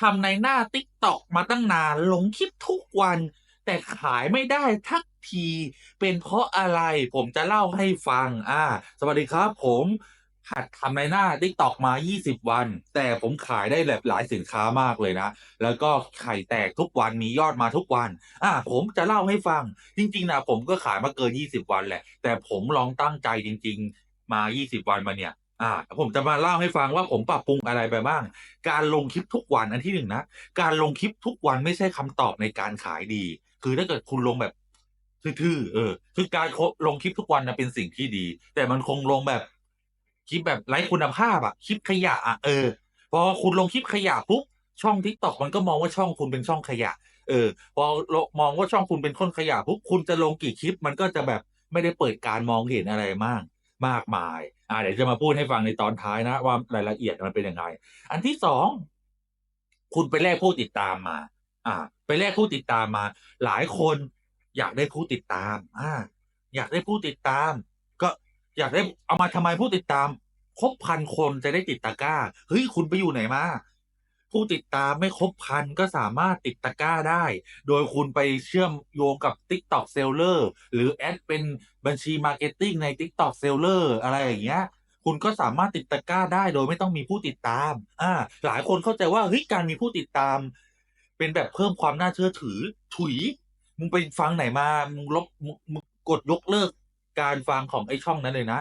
ทำในหน้า TikTok มาตั้งนานลงคลิปทุกวัน แต่ขายไม่ได้ทักที เป็นเพราะอะไร?ผมจะเล่าให้ฟัง อ่า สวัสดีครับผมหัดทำในหน้า TikTok มา 20 วัน แต่ผมขายได้แบบหลายสินค้ามากเลยนะ แล้วก็ไข่แตกทุกวันมียอดมาทุกวัน อ่าผมจะเล่าให้ฟัง จริงๆนะผมก็ขายมาเกิน 20 วันแหละ แต่ผมลองตั้งใจจริง ๆ มา 20 วันมาเนี่ย อ่าผมจะมาเล่าให้ฟังว่าผมปรับปรุงอะไรไปบ้าง การลงคลิปทุกวันอันที่1นะ การลงคลิปทุกวันไม่ใช่คำตอบในการขายดี คือถ้าเกิดคุณลงแบบทื่อๆเออ คือการลงคลิปทุกวันนะเป็นสิ่งที่ดี แต่มันคงลงแบบคลิปแบบไร้คุณภาพอะคลิปขยะอะเออ พอคุณลงคลิปขยะปุ๊บช่อง TikTok มันก็มองว่าช่องคุณเป็นช่องขยะ เออ พอมองว่าช่องคุณเป็นช่องขยะปุ๊บคุณจะลงกี่คลิป มันก็จะแบบไม่ได้เปิดการมองเห็นอะไรมาก มากมาย อ่าเดี๋ยวจะมาพูดให้ฟังในตอนท้ายนะ ว่ารายละเอียดมันเป็นยังไง อันที่2คุณไปแลกผู้ติดตามมา อ่า ไปแลกผู้ติดตามมา หลายคนอยากได้ผู้ติดตาม อ่า อยากได้ผู้ติดตาม ก็อยากได้เอามาทำไมผู้ติดตามครบ1,000คนจะได้ติดตะกร้า เฮ้ย คุณไปอยู่ไหนมา ผู้ติดตามไม่ครบ1,000ก็สามารถติดตะกร้าได้ โดยคุณไปเชื่อมโยงกับ TikTok Seller หรือ Add เป็นบัญชี marketing ใน TikTok Seller อะไรอย่างเงี้ยคุณก็สามารถติดตะกร้าได้โดยไม่ต้องมีผู้ติดตาม อ่า หลายคนเข้าใจว่าเฮ้ยการมีผู้ติดตาม เป็นแบบเพิ่มความน่าเชื่อถือ ถุย มึงไปฟังไหนมา มึงลบ มึงกดยกเลิกการฟังของไอ้ช่องนั้นเลยนะ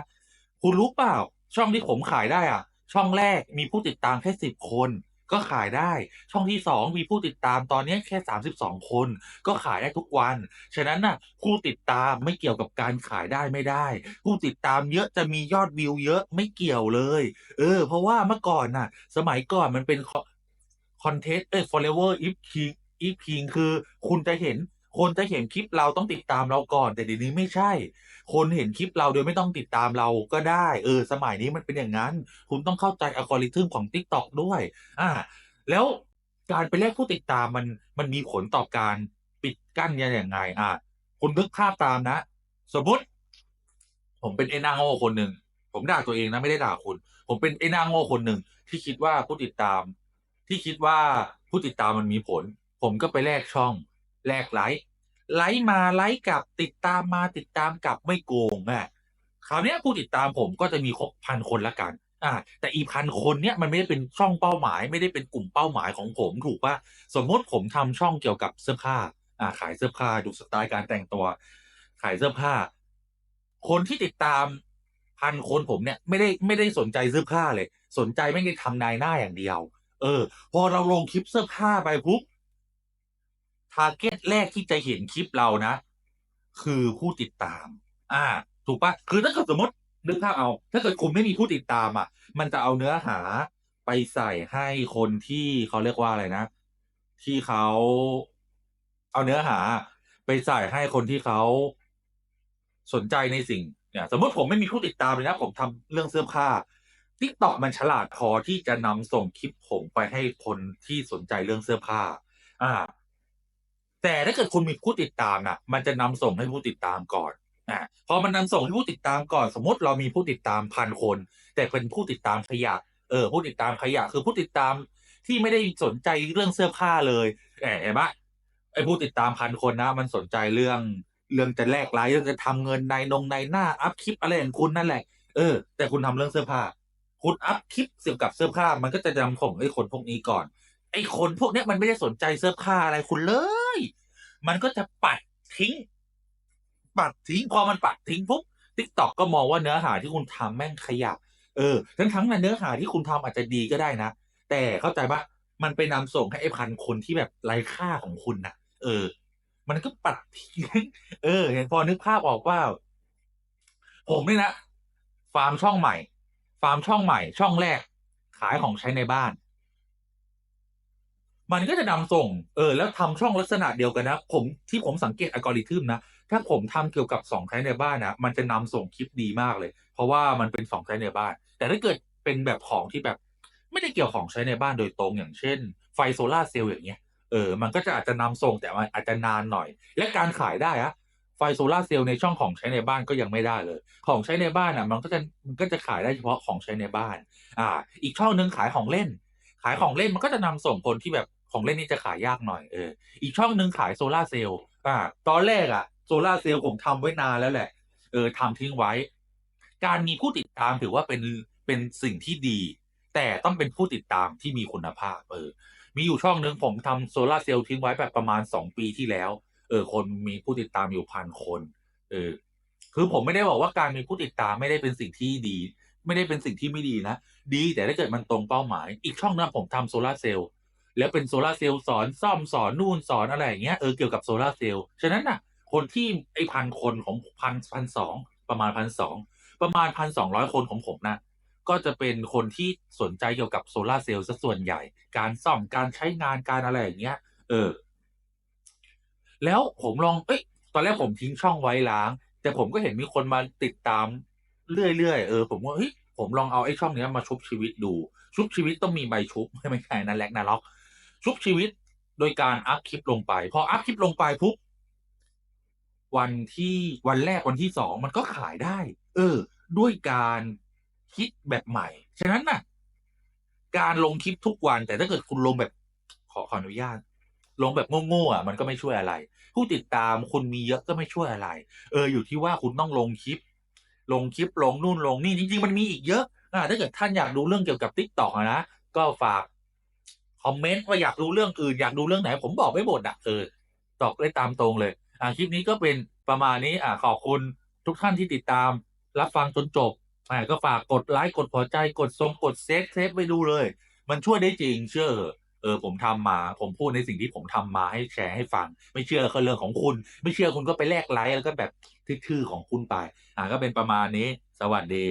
คุณรู้เปล่า ช่องที่ผมขายได้อะ ช่องแรกมีผู้ติดตามแค่10คน ก็ขายได้ ช่องที่ 2 มีผู้ติดตามตอนนี้แค่ 32 คน ก็ขายได้ทุกวัน ฉะนั้นน่ะผู้ติดตามไม่เกี่ยวกับการขายได้ไม่ได้ ผู้ติดตามเยอะจะมียอดวิวเยอะไม่เกี่ยวเลย เออ เพราะว่าเมื่อก่อนน่ะ สมัยก่อนมันเป็นคอนเทนต์เอ้ย Forever If King If King คือคุณจะเห็น คนจะเห็นคลิปเราต้องติดตามเราก่อน แต่เดี๋ยวนี้ไม่ใช่ คนเห็นคลิปเราโดยไม่ต้องติดตามเราก็ได้ เออ สมัยนี้มันเป็นอย่างงั้น คุณต้องเข้าใจ algorithm ของ TikTok ด้วย อ่า แล้วการไปแลกผู้ติดตามมันมันมีผลต่อการปิดกั้นยังไง อ่าคุณนึกภาพตามนะ สมมติ ผมเป็นไอ้หน้าโง่คนหนึ่งผมด่าตัวเองนะไม่ได้ด่าคุณ ผมเป็นไอ้หน้าโง่คนหนึ่งที่คิดว่าผู้ติดตาม ที่คิดว่าผู้ติดตามมันมีผล ผมก็ไปแลกช่อง แลกไลก์ ไลก์มาไลก์กลับติดตามมาติดตามกลับไม่โกงอะคราวนี้ผู้ติดตามผมก็จะมีครบ1,000คนล้วกัน อ่า แต่อี1,000คนเนี้ยมันไม่ได้เป็นช่องเป้าหมาย ไม่ได้เป็นกลุ่มเป้าหมายของผมถูกปล่า?สมมติผมทำช่องเกี่ยวกับเสื้อผ้า อ่า ขายเสื้อผ้าดูสไตล์การแต่งตัว ขายเสื้อผ้า คนที่ติดตาม1,000คนผมเนี่ยไม่ได้ไม่ได้สนใจเสื้อผ้าเลย สนใจแม่งจะทำนายหน้าอย่างเดียว เออ พอเราลงคลิปเสื้อผ้าไปปุ๊บาร์เก็ตแรกที่จะเห็นคลิปเรานะ คือผู้ติดตาม อ่า ถูกปล่า?คือถ้าเกิดสมมตินึกภาพเอา ถ้าเกิดคุณไม่มีผู้ติดตามอะมันจะเอาเนื้อหาไปใส่ให้คนที่เขาเรียกว่าอะไรนะ ที่เขาเอาเนื้อหา ไปใส่ให้คนที่เขาสนใจในสิ่งเนี่ยสมมติผมไม่มีผู้ติดตามเลยนะ ผมทำเรื่องเสื้อผ้า TikTok มันฉลาดพอที่จะนำส่งคลิปผมไปให้คนที่สนใจเรื่องเสื้อผ้า อ่า แต่ถ้าเกิดคุณมีผู้ติดตามน่ะมันจะนำส่งให้ผู้ติดตามก่อนอาพอมันนำส่งให้ผู้ติดตามก่อน สมมติเรามีผู้ติดตาม1,000คน แต่เป็นผู้ติดตามขยะเออผู้ติดตามขยะคือผู้ติดตามที่ไม่ได้สนใจเรื่องเสื้อผ้าเลยแหมเห็นเปล่า?ไอ้ผู้ติดตาม1,000คนนะ มันสนใจเรื่องเรื่องจะแลกไลก์เรื่องจะทำเงินในนงนหน้าอัปคลิปอะไรของคุณนั่นแหละเออแต่คุณทำเรื่องเสื้อผ้า คุณอัปคลิปเกี่ยวกับเสื้อผ้า มันก็จะนำส่งให้คนพวกนี้ก่อน ไอ้คนพวกนี้มันไม่ได้สนใจเสื้อผ้าอะไรคุณเลย มันก็จะปัดทิ้ง ปัดทิ้งพอมันปัดทิ้งปุ๊บ TikTok ก็มองว่าเนื้อหาที่คุณทำแม่งขยะเออ ทั้งๆอะเนื้อหาที่คุณทำอาจจะดีก็ได้นะ แต่เข้าใจเปล่า?มันไปนำส่งให้ไอ้1,000คนที่แบบไร้ค่าของคุณน่ะเออ มันก็ปัดทิ้ง เออ เห็นพอนึกภาพออกเปล่า?ผมเนี่ยนะ ฟาร์มช่องใหม่ ฟาร์มช่องใหม่ ช่องแรก ขายของใช้ในบ้าน มันก็จะนำส่ง เออ แล้วทำช่องลักษณะเดียวกันนะ ผมที่ผมสังเกต algorithm นะ ถ้าผมทำเกี่ยวกับของใช้ในบ้านอะมันจะนำส่งคลิปดีมากเลย เพราะว่ามันเป็นของใช้ในบ้าน แต่ถ้าเกิดเป็นแบบของที่แบบ ไม่ได้เกี่ยวของใช้ในบ้านโดยตรงอย่างเช่น ไฟโซลาเซลล์อย่างเงี้ย เออ มันก็จะอาจจะนำส่งแต่มันอาจจะนานหน่อย และการขายได้อะไฟโซลาเซลล์ในช่องของใช้ในบ้านก็ยังไม่ได้เลย ของใช้ในบ้านอะ มันก็จะมันก็จะขายได้เฉพาะของใช้ในบ้าน อ่า อีกช่องหนึ่งขายของเล่น ขายของเล่นมันก็จะนำส่งคนที่แบบ ของเล่นนี่จะขายยากหน่อยเอออีกช่องหนึ่งขายโซลาเซลล์อ่าตอนแรกอะโซลาเซลล์ผมทำไว้นานแล้วแหละเออทำทิ้งไว้ การมีผู้ติดตามถือว่าเป็นเป็นสิ่งที่ดี แต่ต้องเป็นผู้ติดตามที่มีคุณภาพ เออ มีอยู่ช่องหนึ่งผมทำโซลาเซลล์ทิ้งไว้แบบประมาณสองปีที่แล้ว เออ คนมีผู้ติดตามอยู่พันคน เออ คือผมไม่ได้บอกว่าการมีผู้ติดตามไม่ได้เป็นสิ่งที่ดี ไม่ได้เป็นสิ่งที่ไม่ดีนะ ดีแต่ถ้าเกิดมันตรงเป้าหมาย อีกช่องนึงผมทำโซลาเซลล์ แล้วเป็นโซลาเซลล์สอนซ่อมสอนนู่นสอนอะไรอย่างเงี้ยเออเกี่ยวกับโซลาเซลล์ฉะนั้นน่ะ คนที่ไอพันคนของพันพันสองประมาณพันสองประมาณพันสองร้อยคนของผมนะก็จะเป็นคนที่สนใจเกี่ยวกับโซลาเซลล์ซะส่วนใหญ่ การซ่อมการใช้งานการอะไรอย่างเงี้ย เออ แล้วผมลองเอ้ยตอนแรกผมทิ้งช่องไว้ล้าง แต่ผมก็เห็นมีคนมาติดตามเรื่อยๆเออผมว่าเฮ้ยผมลองเอาไอ้ช่องเนี้ยมาชุบชีวิตดู ชุบชีวิตต้องมีใบชุบไม่ใช่นะแลกนาล็อก ชุบชีวิตโดยการอัพคลิปลงไป พออัพคลิปลงไปปุ๊บวันที่วันแรกวันที่สองมันก็ขายได้ เออ ด้วยการคิดแบบใหม่ ฉะนั้นน่ะ การลงคลิปทุกวันแต่ถ้าเกิดคุณลงแบบขอขออนุญาต ลงแบบโง่ๆอะมันก็ไม่ช่วยอะไร ผู้ติดตามคุณมีเยอะก็ไม่ช่วยอะไร เออ อยู่ที่ว่าคุณต้องลงคลิป ลงคลิปลงนู่นลงนี่จริงๆมันมีอีกเยอะอ่าถ้าเกิดท่านอยากดูเรื่องเกี่ยวกับ TikTok อะนะก็ฝาก อมเมนต์ว่าอยากดูเรื่องอื่นอยากดูเรื่องไหน ผมบอกไม่หมดอะเออตอบได้ตามตรงเลย อ่าคลิปนี้ก็เป็นประมาณนี้อ่าขอบคุณทุกท่านที่ติดตาม รับฟังจนจบอ่าก็ฝากกดไลค์กดหัวใจกดทรงกดเซฟเซฟไปดูเลย มันช่วยได้จริงเชื่อเออผมทำมา ผมพูดในสิ่งที่ผมทำมาให้แชร์ให้ฟัง ไม่เชื่อก็เรื่องของคุณ ไม่เชื่อคุณก็ไปแลกไลค์แล้วก็แบบทื่อๆของคุณไป อ่าก็เป็นประมาณนี้ สวัสดี